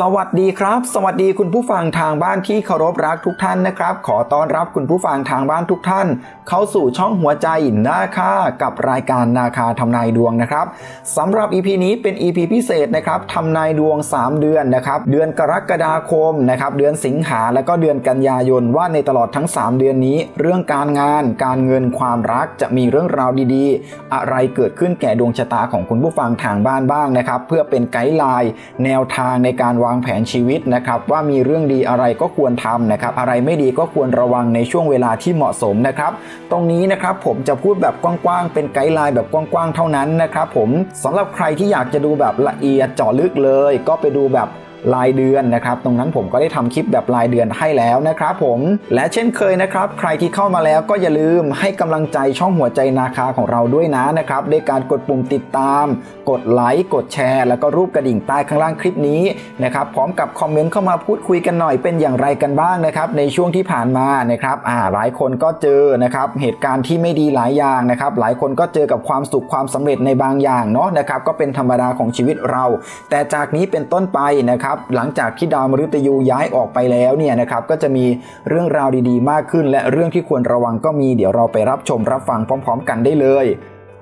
สวัสดีครับ สวัสดีคุณผู้ฟังทางบ้านที่เคารพรักทุกท่านนะครับ ขอต้อนรับคุณผู้ฟังทางบ้านทุกท่าน เข้าสู่ช่องหัวใจนาคากับรายการนาคาทำนายดวงนะครับสำหรับ EP นี้เป็น EP พิเศษนะครับทำนายดวง 3 เดือนนะครับ เดือนกรกฎาคมนะครับ เดือนสิงหาและก็เดือนกันยายนว่าในตลอดทั้ง 3 เดือนนี้ เรื่องการงาน การเงินความรักจะมีเรื่องราวดีๆ อะไรเกิดขึ้นแก่ดวงชะตาของคุณผู้ฟังทางบ้านบ้างนะครับ เพื่อเป็นไกด์ไลน์แนวทางในการวางแผนชีวิตนะครับว่ามีเรื่องดีอะไรก็ควรทำนะครับอะไรไม่ดีก็ควรระวังในช่วงเวลาที่เหมาะสมนะครับ ตรงนี้นะครับผมจะพูดแบบกว้างๆ เป็นไกด์ไลน์แบบกว้างๆ เท่านั้นนะครับผมสำหรับใครที่อยากจะดูแบบละเอียดเจาะลึกเลย ก็ไปดูแบบ รายเดือนนะครับตรงนั้นผมก็ได้ทำคลิปแบบรายเดือนให้แล้วนะครับผม และเช่นเคยนะครับ ใครที่เข้ามาแล้วก็อย่าลืมให้กำลังใจช่องหัวใจนาคาของเราด้วยนะนะครับด้วยการกดปุ่มติดตาม กดไลค์กดแชร์ แล้วก็รูปกระดิ่งใต้ข้างล่างคลิปนี้นะครับพร้อมกับคอมเมนต์เข้ามาพูดคุยกันหน่อยเป็นอย่างไรกันบ้างนะครับ ในช่วงที่ผ่านมานะครับอ่าหลายคนก็เจอนะครับเหตุการณ์ที่ไม่ดีหลายอย่างนะครับ หลายคนก็เจอกับความสุขความสำเร็จในบางอย่างเนาะนะครับก็เป็นธรรมดาของชีวิตเรา แต่จากนี้เป็นต้นไปนะครับหลังจากที่ดาวมฤตยูย้ายออกไปแล้วเนี่ยนะครับก็จะมีเรื่องราวดีๆ มากขึ้น และเรื่องที่ควรระวังก็มีเดี๋ยวเราไปรับชมรับฟังพร้อม ๆ กันได้เลย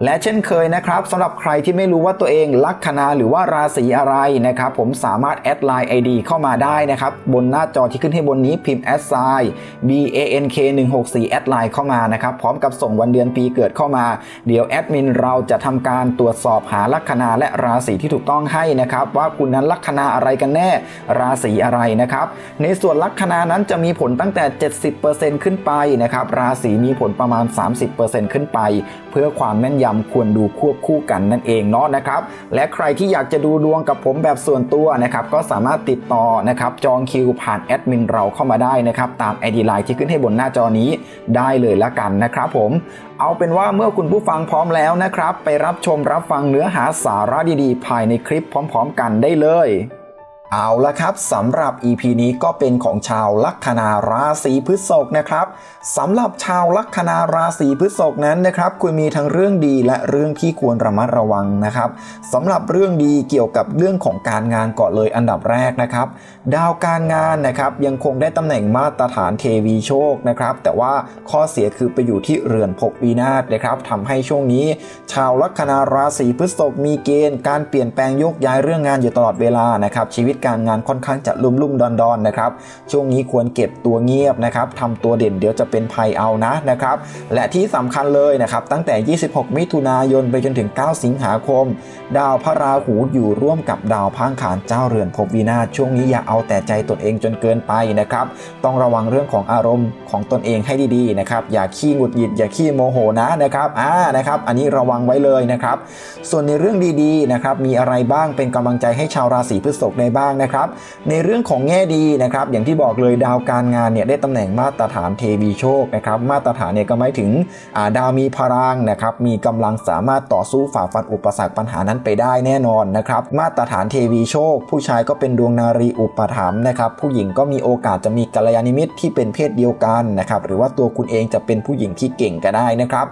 และเช่นเคยนะครับสำหรับใครที่ไม่รู้ว่าตัวเองลัคนาหรือว่าราศีอะไรนะครับผมสามารถแอดไลน์ ID เข้ามาได้นะครับบนหน้าจอที่ขึ้นให้บนนี้พิมพ์แอดไซน์ B A N K 1 6 4แอดไลน์เข้ามานะครับพร้อมกับส่งวันเดือนปีเกิดเข้ามา เดี๋ยวแอดมินเราจะทำการตรวจสอบหาลัคนาและราศีที่ถูกต้องให้นะครับว่าคุณนั้นลัคนาอะไรกันแน่ราศีอะไรนะครับในส่วนลัคนานั้นจะมีผลตั้งแต่ 70%ขึ้นไปนะครับราศีมีผลประมาณ 30%ขึ้นไป เพื่อความแม่นยำควรดูควบคู่กันนั่นเองเนาะนะครับ และใครที่อยากจะดูดวงกับผมแบบส่วนตัวนะครับก็สามารถติดต่อนะครับจองคิวผ่านแอดมินเราเข้ามาได้นะครับตาม ID Line ที่ขึ้นให้บนหน้าจอนี้ได้เลยละกันนะครับผมเอาเป็นว่าเมื่อคุณผู้ฟังพร้อมแล้วนะครับ ไปรับชมรับฟังเนื้อหาสาระดีๆ ภายในคลิปพร้อม ๆ กันได้เลย เอาละครับสำหรับ EP นี้ก็เป็นของชาวลัคนาราศีพฤษภนะครับสำหรับชาวลัคนาราศีพฤษภนั้นนะครับคุณมีทั้งเรื่องดีและเรื่องที่ควรระมัดระวังนะครับสำหรับเรื่องดีเกี่ยวกับเรื่องของการงานก่อนเลยอันดับแรกนะครับ ดาวการงานนะครับยังคงได้ตำแหน่งมาตรฐานเทวีโชคนะครับแต่ว่าข้อเสียคือไปอยู่ที่เรือนภพวินาศนะครับทำให้ช่วงนี้ ชาวลัคนาราศีพฤษภมีเกณฑ์การเปลี่ยนแปลงโยกย้ายเรื่องงานอยู่ตลอดเวลานะครับชีวิตการงานค่อนข้างจะลุ่มลุ่มดอนดอนนะครับ ช่วงนี้ควรเก็บตัวเงียบนะครับทำตัวเด่นเดี๋ยวจะเป็นภัยเอานะนะครับ และที่สำคัญเลยนะครับตั้งแต่ 26 มิถุนายนไปจนถึง 9 สิงหาคม ดาวพระราหูอยู่ร่วมกับดาวพังขานเจ้าเรือนภพวินาช่วงนี้อย่าเอาแต่ใจตนเองจนเกินไปนะครับ ต้องระวังเรื่องของอารมณ์ของตนเองให้ดีๆนะครับ อย่าขี้หงุดหงิดอย่าขี้โมโหนะนะครับอ่านะครับ อันนี้ระวังไว้เลยนะครับ ส่วนในเรื่องดีๆนะครับมีอะไรบ้างเป็นกำลังใจให้ชาวราศีพฤษภในบ้างนะครับ ในเรื่องของแง่ดีนะครับ อย่างที่บอกเลยดาวการงานเนี่ยได้ตำแหน่งมาตรฐานเทวีโชคนะครับ มาตรฐานเนี่ยก็หมายถึงาดาวมีพลังนะครับ มีกำลังสามารถต่อสู้ฝ่าฟันอุปสรรคปัญหานั้นไปได้แน่นอนนะครับ มาตรฐานเทวีโชค ผู้ชายก็เป็นดวงนารีอุปถัมภ์นะครับ ผู้หญิงก็มีโอกาสจะมีกัลยาณมิตรที่เป็นเพศเดียวกันนะครับ หรือว่าตัวคุณเองจะเป็นผู้หญิงที่เก่งก็ได้นะครับ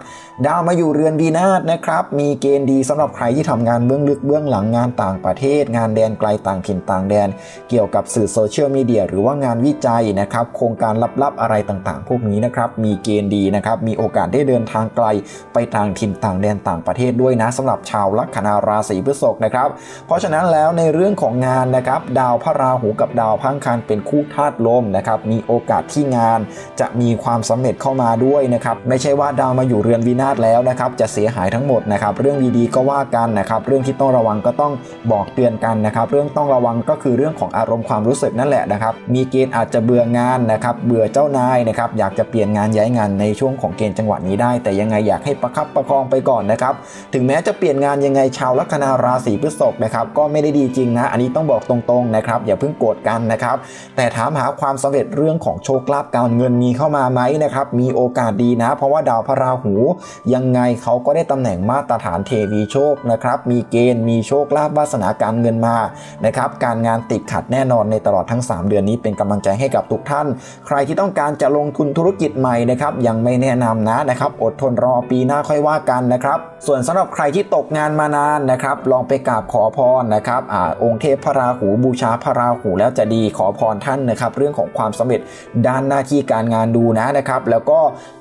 ดาวมาอยู่เรือนวีนาศนะครับ มีเกณฑ์ดีสำหรับใครที่ทำงานเบื้องลึกเบื้องหลังงานต่างประเทศ งานแดนไกลต่างถิ่นต่างแดน เกี่ยวกับสื่อโซเชียลมีเดียหรือว่างานวิจัยนะครับโครงการลับๆอะไรต่างๆ พวกนี้นะครับมีเกณฑ์ดีนะครับมีโอกาสได้เดินทางไกล ไปต่างถิ่นต่างแดนต่างประเทศด้วยนะสำหรับชาวลัคนาราศีพฤษภนะครับเพราะฉะนั้นแล้วในเรื่องของงานนะครับดาวพระราหูกับดาวพังคารเป็นคู่ธาตุลมนะครับมีโอกาสที่งานจะมีความสำเร็จเข้ามาด้วยนะครับไม่ใช่ว่าดาวมาอยู่เรือนวินาศแล้วนะครับจะเสียหายทั้งหมดนะครับเรื่องดีๆก็ว่ากันนะครับเรื่องที่ต้องระวังก็ต้องบอกเตือนกันนะครับเรื่องต้องระวังก็คือเรื่องของอารมณ์ความรู้สึกนั่นแหละนะครับ มีเกณฑ์อาจจะเบื่องานนะครับ เบื่อเจ้านายนะครับ อยากจะเปลี่ยนงานย้ายงานในช่วงของเกณฑ์จังหวะนี้ได้ แต่ยังไงอยากให้ประคับประคองไปก่อนนะครับ ถึงแม้จะเปลี่ยนงานยังไงชาวลัคนาราศีพฤษภนะครับ ก็ไม่ได้ดีจริงนะ อันนี้ต้องบอกตรงๆนะครับ อย่าเพิ่งโกรธกันนะครับ แต่ถามหาความสำเร็จเรื่องของโชคลาภการเงินมีเข้ามาไหมนะครับ มีโอกาสดีนะ เพราะว่าดาวพระราหู ยังไงเขาก็ได้ตำแหน่งมาตรฐานเทวีโชคนะครับ มีเกณฑ์มีโชคลาภวาสนาการเงินมานะครับ การงานติดขัดแน่นอนในตลอดทั้ง 3 เดือนนี้เป็นกำลังใจให้กับทุกท่าน ใครที่ต้องการจะลงทุนธุรกิจใหม่นะครับยังไม่แนะนำนะนะครับอดทนรอปีหน้าค่อยว่ากันนะครับ ส่วนสำหรับใครที่ตกงานมานานนะครับ ลองไปกราบขอพรนะครับอาองค์เทพพระราหูบูชาพระราหูแล้วจะดีขอพรท่านนะครับ เรื่องของความสำเร็จด้านหน้าที่การงานดูนะนะครับ แล้วก็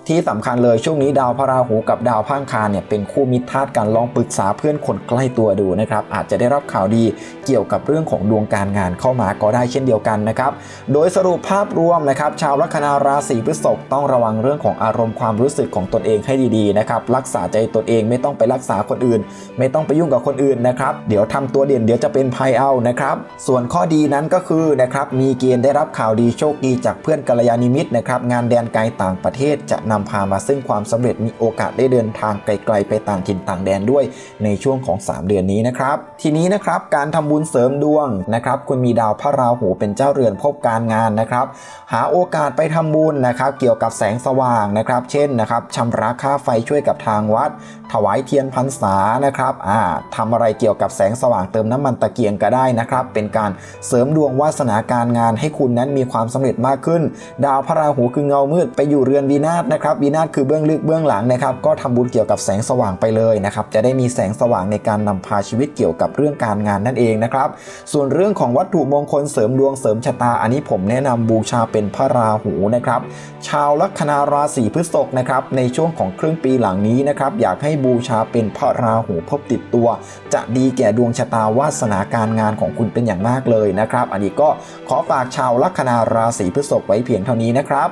ที่สำคัญเลยช่วงนี้ดาวพระราหูกับดาวพังคารเนี่ยเป็นคู่มิตรธาตุกันลองปรึกษาเพื่อนคนใกล้ตัวดูนะครับอาจจะได้รับข่าวดีเกี่ยวกับเรื่องของดวงการงานเข้ามาก็ได้เช่นเดียวกันนะครับโดยสรุปภาพรวมนะครับชาวลัคนาราศีพฤษภต้องระวังเรื่องของอารมณ์ความรู้สึกของตนเองให้ดีๆนะครับรักษาใจตนเองไม่ต้องไปรักษาคนอื่น ไม่ต้องไปยุ่งกับคนอื่นนะครับเดี๋ยวทำตัวเด่นเดี๋ยวจะเป็นภัยเอานะครับส่วนข้อดีนั้นก็คือนะครับมีเกณฑ์ได้รับข่าวดีโชคดีจากเพื่อนกัลยาณมิตรนะครับงานแดนไกลต่างประเทศจะนำพามาซึ่งความสำเร็จมีโอกาสได้เดินทางไกล ๆ ไปต่างถิ่นต่างแดนด้วย ในช่วงของ 3 เดือนนี้นะครับ ทีนี้นะครับการทำบุญเสริมดวงนะครับคุณมีดาวพระราหูเป็นเจ้าเรือนพบการงานนะครับ หาโอกาสไปทำบุญนะครับเกี่ยวกับแสงสว่างนะครับ เช่นนะครับชำระค่าไฟช่วยกับทางวัด ถวายเทียนพรรษานะครับอ่าทำอะไรเกี่ยวกับแสงสว่างเติมน้ำมันตะเกียงก็ได้นะครับ เป็นการเสริมดวงวาสนาการงานให้คุณนั้นมีความสำเร็จมากขึ้น ดาวพระราหูคือเงามืดไปอยู่เรือนวีนาศนะครับวีนาศคือเบื้องลึกเบื้องหลังนะครับก็ทำบุญเกี่ยวกับแสงสว่างไปเลยนะครับจะได้มีแสงสว่างในการนำพาชีวิตเกี่ยวกับเรื่องการงานนั่นเองนะครับส่วนเรื่องของวัตถุมงคลเสริมดวงเสริมชะตาอันนี้ผมแนะนำบูชาเป็นพระราหูนะครับชาวลัคนาราศีพฤษภนะครับในช่วงของครึ่งปีหลังนี้นะครับอยากให้บูชาเป็นพระราหูพบติดตัว จะดีแก่ดวงชะตาวาสนาการงานของคุณเป็นอย่างมากเลยนะครับ อันนี้ก็ขอฝากชาวลัคนาราศีพฤษภไว้เพียงเท่านี้นะครับ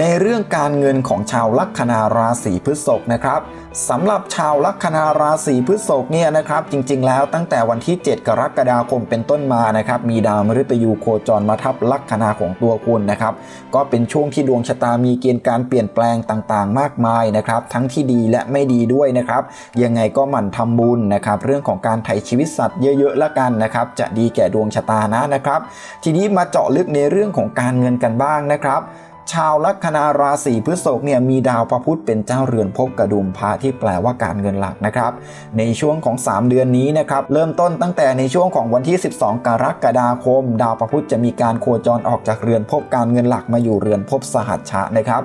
ในเรื่องการเงินของชาวลัคนาราศีพฤษภนะครับสำหรับชาวลัคนาราศีพฤษภเนี่ยนะครับ จริงๆ แล้วตั้งแต่วันที่ 7 กรกฎาคมเป็นต้นมานะครับ มีดาวมฤตยูโคจรมาทับลัคนาของตัวคุณนะครับ ก็เป็นช่วงที่ดวงชะตามีเกณฑ์การเปลี่ยนแปลงต่างๆ มากมายนะครับ ทั้งที่ดีและไม่ดีด้วยนะครับ ยังไงก็หมั่นทำบุญนะครับ เรื่องของการไถ่ชีวิตสัตว์เยอะๆละกันนะครับ จะดีแก่ดวงชะตานะนะครับ ทีนี้มาเจาะลึกในเรื่องของการเงินกันบ้างนะครับ ชาวลัคนาราศีพฤษภเนี่ยมีดาวพระพุธเป็นเจ้าเรือนภพกระดุมพระที่แปลว่าการเงินหลักนะครับ ในช่วงของ 3 เดือนนี้นะครับเริ่มต้นตั้งแต่ในช่วงของวันที่ 12 กรกฎาคม ดาวพระพุธจะมีการโคจรออกจากเรือนภพการเงินหลักมาอยู่เรือนภพสหัชชะนะครับ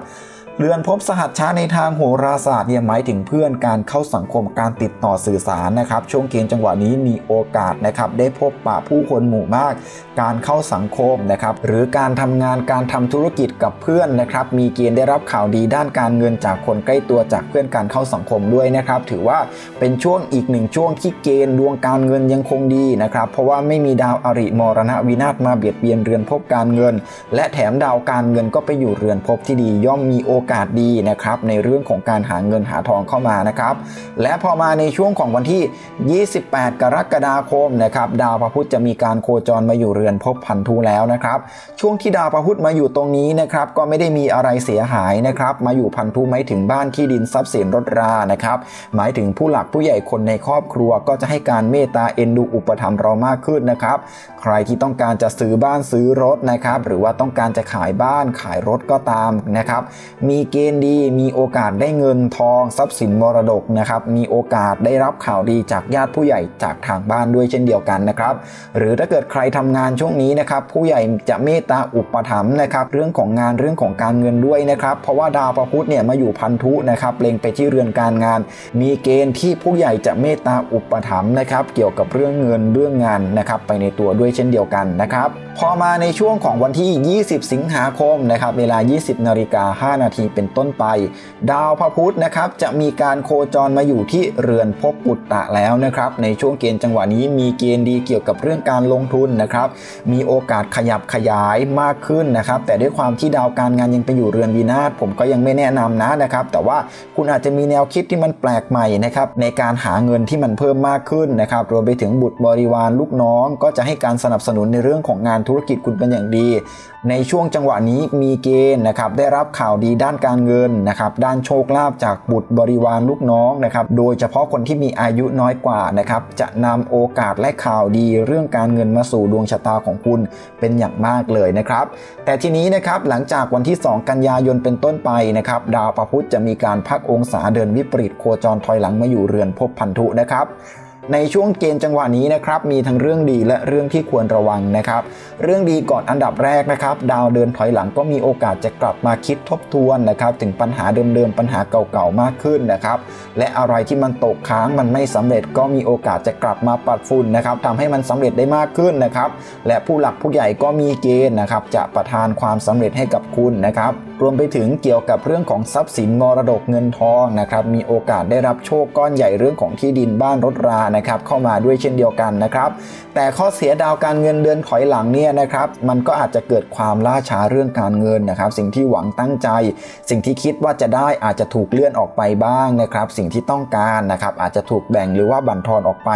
เรือนภพสหัชชาในทางโหราศาสตร์เนี่ยหมายถึงเพื่อนการเข้าสังคมการติดต่อสื่อสารนะครับ ช่วงเกณฑ์จังหวะนี้มีโอกาสนะครับได้พบปะผู้คนหมู่มาก การเข้าสังคมนะครับหรือการทำงานการทำธุรกิจกับเพื่อนนะครับมีเกณฑ์ได้รับข่าวดีด้านการเงินจากคนใกล้ตัวจากเพื่อนการเข้าสังคมด้วยนะครับ ถือว่าเป็นช่วงอีกหนึ่งช่วงที่เกณฑ์ดวงการเงินยังคงดีนะครับเพราะว่าไม่มีดาวอริมรณะวินาศมาเบียดเบียนเรือนภพการเงิน และแถมดาวการเงินก็ไปอยู่เรือนภพที่ดีย่อมมีโอกาสดีนะครับในเรื่องของการหาเงินหาทองเข้ามานะครับ และพอมาในช่วงของวันที่ 28 กรกฎาคมนะครับดาวพระพุธจะมีการโคจรมาอยู่เรือนภพพันธุแล้วนะครับ ช่วงที่ดาวพระพุธมาอยู่ตรงนี้นะครับก็ไม่ได้มีอะไรเสียหายนะครับมาอยู่พันธุหมายถึงบ้านที่ดินทรัพย์สินรถรานะครับหมายถึงผู้หลักผู้ใหญ่คนในครอบครัวก็จะให้การเมตตาเอ็นดูอุปถัมภ์เรามากขึ้นนะครับ ใครที่ต้องการจะซื้อบ้านซื้อรถนะครับหรือว่าต้องการจะขายบ้านขายรถก็ตามนะครับมีีเกณฑ์ดี มีโอกาสได้เงินทองทรัพย์สินมรดกนะครับ มีโอกาสได้รับข่าวดีจากญาติผู้ใหญ่จากทางบ้านด้วยเช่นเดียวกันนะครับ หรือถ้าเกิดใครทำงานช่วงนี้นะครับ ผู้ใหญ่จะเมตตาอุปถัมภ์นะครับ เรื่องของงานเรื่องของการเงินด้วยนะครับ เพราะว่าดาวพระพุธเนี่ยมาอยู่พันธุนะครับเล็งไปที่เรือนการงาน มีเกณฑ์ที่ผู้ใหญ่จะเมตตาอุปถัมภ์นะครับ เกี่ยวกับเรื่องเงินเรื่องงานนะครับ ไปในตัวด้วยเช่นเดียวกันนะครับ พอมาในช่วงของวันที่ 20 สิงหาคมนะครับ เวลา 20นาฬิกา5นาทีเป็นต้นไป ดาวพระพุธนะครับจะมีการโคจรมาอยู่ที่เรือนภพปุตตะแล้วนะครับในช่วงเกณฑ์จังหวะนี้มีเกณฑ์ดีเกี่ยวกับเรื่องการลงทุนนะครับมีโอกาสขยับขยายมากขึ้นนะครับแต่ด้วยความที่ดาวการงานยังไปอยู่เรือนวินาศผมก็ยังไม่แนะนำนะนะครับแต่ว่าคุณอาจจะมีแนวคิดที่มันแปลกใหม่นะครับในการหาเงินที่มันเพิ่มมากขึ้นนะครับรวมไปถึงบุตรบริวารลูกน้อง ก็จะให้การสนับสนุนในเรื่องของงานธุรกิจคุณเป็นอย่างดี ในช่วงจังหวะนี้มีเกณฑ์นะครับได้รับข่าวดีด้านการเงินนะครับด้านโชคลาภจากบุตรบริวารลูกน้องนะครับโดยเฉพาะคนที่มีอายุน้อยกว่านะครับจะนำโอกาสและข่าวดีเรื่องการเงินมาสู่ดวงชะตาของคุณเป็นอย่างมากเลยนะครับ แต่ทีนี้นะครับหลังจากวันที่ 2 กันยายนเป็นต้นไปนะครับดาวพระพุธจะมีการพักองศาเดินวิปริตโคจรถอยหลังมาอยู่เรือนภพพันธุนะครับ ในช่วงเกณฑ์จังหวะนี้นะครับมีทั้งเรื่องดีและเรื่องที่ควรระวังนะครับ เรื่องดีก่อนอันดับแรกนะครับ ดาวเดินถอยหลังก็มีโอกาสจะกลับมาคิดทบทวนนะครับถึงปัญหาเดิมๆปัญหาเก่าๆมากขึ้นนะครับ และอะไรที่มันตกค้างมันไม่สำเร็จก็มีโอกาสจะกลับมาปัดฝุ่นนะครับทำให้มันสำเร็จได้มากขึ้นนะครับ และผู้หลักผู้ใหญ่ก็มีเกณฑ์นะครับจะประทานความสำเร็จให้กับคุณนะครับ รวมไปถึงเกี่ยวกับเรื่องของทรัพย์สินมรดกเงินทองนะครับมีโอกาสได้รับโชคก้อนใหญ่เรื่องของที่ดินบ้านรถรานะครับเข้ามาด้วยเช่นเดียวกันนะครับ แต่ข้อเสียดาวการเงินเดือนถอยหลังเนี่ยนะครับมันก็อาจจะเกิดความล่าช้าเรื่องการเงินนะครับ สิ่งที่หวังตั้งใจ สิ่งที่คิดว่าจะได้อาจจะถูกเลื่อนออกไปบ้างนะครับ สิ่งที่ต้องการนะครับอาจจะถูกแบ่งหรือว่าบั่นทอนออกไป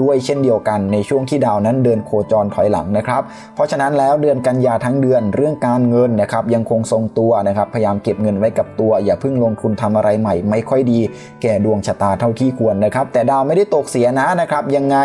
ด้วยเช่นเดียวกันในช่วงที่ดาวนั้นเดินโคจรถอยหลังนะครับ เพราะฉะนั้นแล้วเดือนกันยาทั้งเดือนเรื่องการเงินนะครับยังคงทรงตัวนะครับพยายามเก็บเงินไว้กับตัว อย่าเพิ่งลงทุนทำอะไรใหม่ ไม่ค่อยดี แก่ดวงชะตาเท่าที่ควรนะครับ แต่ดาวไม่ได้ตกเสียนะนะครับ ยังไง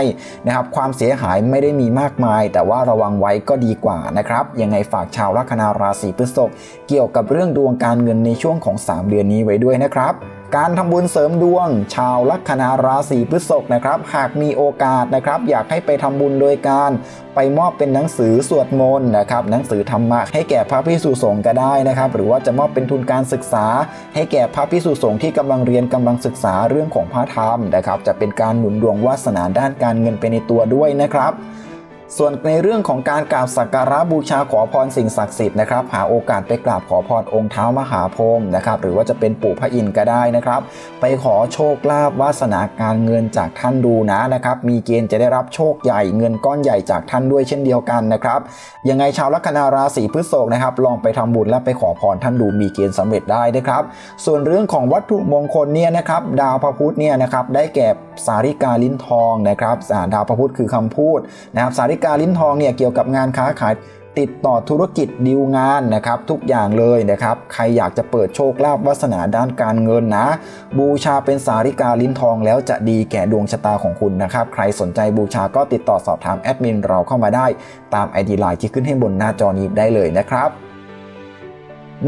นะครับความเสียหายไม่ได้มีมากมาย แต่ว่าระวังไว้ก็ดีกว่านะครับ ยังไงฝากชาวลัคนาราศีพฤษภเกี่ยวกับเรื่องดวงการเงินในช่วงของ 3 เดือนนี้ไว้ด้วยนะครับ การทำบุญเสริมดวง ชาวลัคนาราศีพฤษภนะครับ หากมีโอกาสนะครับ อยากให้ไปทำบุญโดยการไปมอบเป็นหนังสือสวดมนต์นะครับ หนังสือธรรมะให้แก่พระพิสุสงฆ์ก็ได้นะครับ หรือว่าจะมอบเป็นทุนการศึกษา ให้แก่พระพิสุสงฆ์ที่กำลังเรียนกำลังศึกษาเรื่องของพระธรรมนะครับ จะเป็นการหนุนดวงวาสนาด้านการเงินไปในตัวด้วยนะครับ ส่วนในเรื่องของการกราบสักการะบูชาขอพรสิ่งศักดิ์สิทธิ์นะครับ หาโอกาสไปกราบขอพรองค์เท้ามหาพรหมนะครับ หรือว่าจะเป็นปู่พระอินทร์ก็ได้นะครับ ไปขอโชคลาภวาสนาการเงินจากท่านดูนะนะครับ มีเกณฑ์จะได้รับโชคใหญ่เงินก้อนใหญ่จากท่านด้วยเช่นเดียวกันนะครับ ยังไงชาวลัคนาราศีพฤษภนะครับ ลองไปทำบุญและไปขอพรท่านดูมีเกณฑ์สำเร็จได้นะครับ ส่วนเรื่องของวัตถุมงคลเนี่ยนะครับ ดาวพระพุธเนี่ยนะครับได้แก่สาริกาลิ้นทองนะครับดาวพระพุธคือคำพูดนะครับสาริกาลิ้นทองเนี่ยเกี่ยวกับงานค้าขายติดต่อธุรกิจดีลงานนะครับทุกอย่างเลยนะครับใครอยากจะเปิดโชคลาภวาสนาด้านการเงินนะ บูชาเป็นสาริกาลิ้นทองแล้วจะดีแก่ดวงชะตาของคุณนะครับใครสนใจบูชาก็ติดต่อสอบถามแอดมินเราเข้ามาได้ ตาม ID ไลน์ที่ขึ้นให้บนหน้าจอนี้ได้เลยนะครับ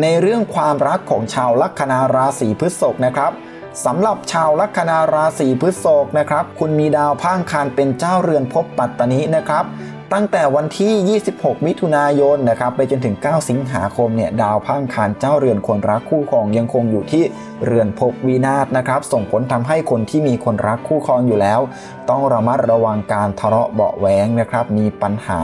ในเรื่องความรักของชาวลัคนาราศีพฤษภนะครับ สำหรับชาวลัคนาราศีพฤษภนะครับ คุณมีดาวพ่างคานเป็นเจ้าเรือนภพปัตตนินะครับ ตั้งแต่วันที่ 26 มิถุนายนนะครับไปจนถึง 9 สิงหาคมเนี่ยดาวพางคารเจ้าเรือนคนรักคู่ครองยังคงอยู่ที่เรือนภพวินาศนะครับ ส่งผลทำให้คนที่มีคนรักคู่ครองอยู่แล้ว ต้องระมัดระวังการทะเลาะเบาะแวงนะครับ มีปัญหา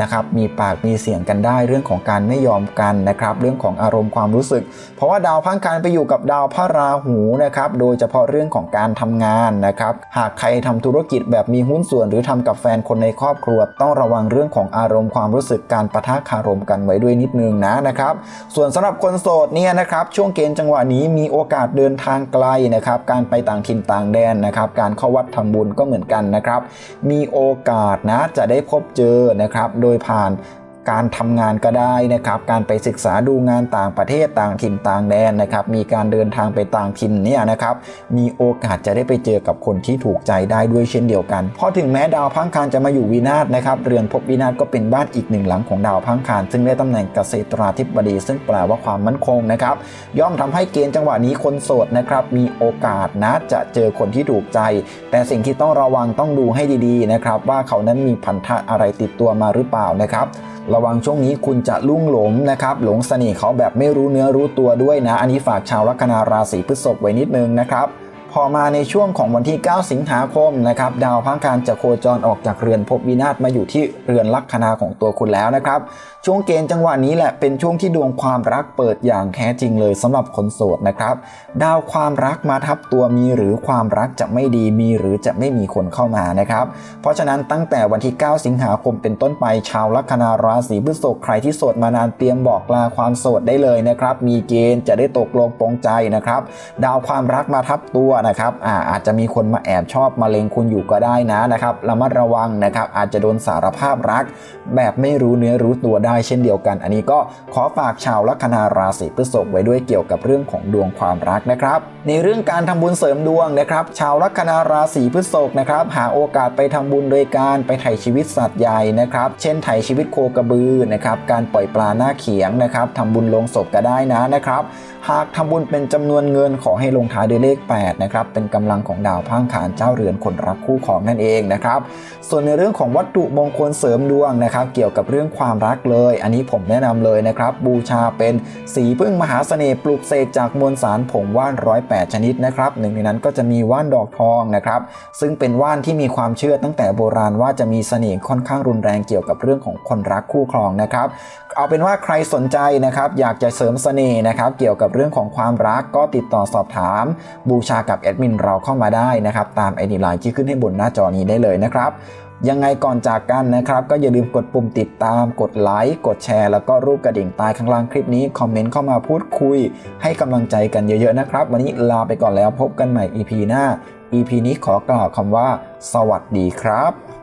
นะครับ มีปากมีเสียงกันได้เรื่องของการไม่ยอมกันนะครับ เรื่องของอารมณ์ความรู้สึก เพราะว่าดาวพังการไปอยู่กับดาวพระราหูนะครับ โดยเฉพาะเรื่องของการทำงานนะครับ หากใครทำธุรกิจแบบมีหุ้นส่วนหรือทำกับแฟนคนในครอบครัวต้องระวังเรื่องของอารมณ์ความรู้สึกการประทะคารมกันไว้ด้วยนิดนึงนะนะครับ ส่วนสำหรับคนโสดเนี่ยนะครับช่วงเกณฑ์จังหวะนี้มีโอกาสเดินทางไกลนะครับการไปต่างถิ่นต่างแดนนะครับการเข้าวัดทำบุญก็เหมือนกันนะครับ มีโอกาสนะจะได้พบเจอนะครับโดยผ่าน การทำงานก็ได้นะครับ การไปศึกษาดูงานต่างประเทศต่างถิ่นต่างแดนนะครับ มีการเดินทางไปต่างถิ่นเนี่ยนะครับ มีโอกาสจะได้ไปเจอกับคนที่ถูกใจได้ด้วยเช่นเดียวกัน เพราะถึงแม้ดาวพังคารจะมาอยู่วินาศนะครับ เรือนภพวินาศก็เป็นบ้านอีกหนึ่งหลังของดาวพังคารซึ่งได้ตำแหน่งเกษตราธิบดี ซึ่งแปลว่าความมั่นคงนะครับ ย่อมทำให้เกณฑ์จังหวะนี้คนโสดนะครับ มีโอกาสนะจะเจอคนที่ถูกใจ แต่สิ่งที่ต้องระวังต้องดูให้ดีๆนะครับ ว่าเขานั้นมีพันธะอะไรติดตัวมาหรือเปล่านะครับ ระวังช่วงนี้คุณจะลุ่งหลงนะครับ หลงเสน่ห์เขาแบบไม่รู้เนื้อรู้ตัวด้วยนะ อันนี้ฝากชาวลัคนาราศีพฤษภไว้นิดนึงนะครับ อมาในช่วงของวันที่ 9 สิงหาคมนะครับดาวพังการจะโคจรออกจากเรือนภพวินาศมาอยู่ที่เรือนลัคนาของตัวคุณแล้วนะครับ ช่วงเกณฑ์จังหวะนี้แหละเป็นช่วงที่ดวงความรักเปิดอย่างแท้จริงเลยสำหรับคนโสดนะครับ ดาวความรักมาทับตัวมีหรือความรักจะไม่ดีมีหรือจะไม่มีคนเข้ามานะครับ เพราะฉะนั้นตั้งแต่วันที่ 9 สิงหาคมเป็นต้นไปชาวลัคนาราศีพฤษภใครที่โสดมานานเตรียมบอกลาความโสดได้เลยนะครับ มีเกณฑ์จะได้ตกลงปรงใจนะครับ ดาวความรักมาทับตัวนะะครับอาอาจจะมีคนมาแอบชอบมาเลงคุณอยู่ก็ได้นะนะครับระมัดระวังนะครับอาจจะโดนสารภาพรัก แบบไม่รู้เนื้อรู้ตัวได้เช่นเดียวกัน อันนี้ก็ขอฝากชาวลัคนาราศีพฤษภไว้ด้วยเกี่ยวกับเรื่องของดวงความรักนะครับ ในเรื่องการทำบุญเสริมดวงนะครับ ชาวลัคนาราศีพฤษภนะครับหาโอกาสไปทำบุญโดยการไปไถ่ชีวิตสัตว์ใหญ่นะครับเช่นไถ่ชีวิตโคกระบือนะครับการปล่อยปลาหน้าเขียงนะครับทำบุญลงศพก็ได้นะนะครับ หากทำบุญเป็นจำนวนเงินขอให้ลงท้ายด้วยเลข 8 นะครับ เป็นกำลังของดาวพังขานเจ้าเรือนคนรักคู่ของนั่นเองนะครับ ส่วนในเรื่องของวัตถุมงคลเสริมดวงนะครับ เกี่ยวกับเรื่องความรักเลย อันนี้ผมแนะนำเลยนะครับ บูชาเป็นสีพึ่งมหาเสน่ห์ปลูกเสกจากมวลสารผงว่านร้อยแปดชนิดนะครับหนึ่งในนั้นก็จะมีว่านดอกทองนะครับ ซึ่งเป็นว่านที่มีความเชื่อตั้งแต่โบราณว่าจะมีเสน่ห์ค่อนข้างรุนแรงเกี่ยวกับเรื่องของคนรักคู่ครองนะครับ เอาเป็นว่าใครสนใจนะครับอยากจะเสริมเสน่ห์นะครับเกี่ยวกับเรื่องของความรักก็ติดต่อสอบถาม บูชากับแอดมินเราเข้ามาได้นะครับตามไอดีไลน์ที่ขึ้นให้บนหน้าจอนี้ได้เลยนะครับยังไงก่อนจากกันนะครับ ก็อย่าลืมกดปุ่มติดตาม กดไลค์กดแชร์ แล้วก็รูปกระดิ่งใต้ข้างล่างคลิปนี้ คอมเมนต์เข้ามาพูดคุย ให้กำลังใจกันเยอะๆนะครับ วันนี้ลาไปก่อนแล้วพบกันใหม่ EP หน้า EP นี้ขอกล่าวคำว่า สวัสดีครับ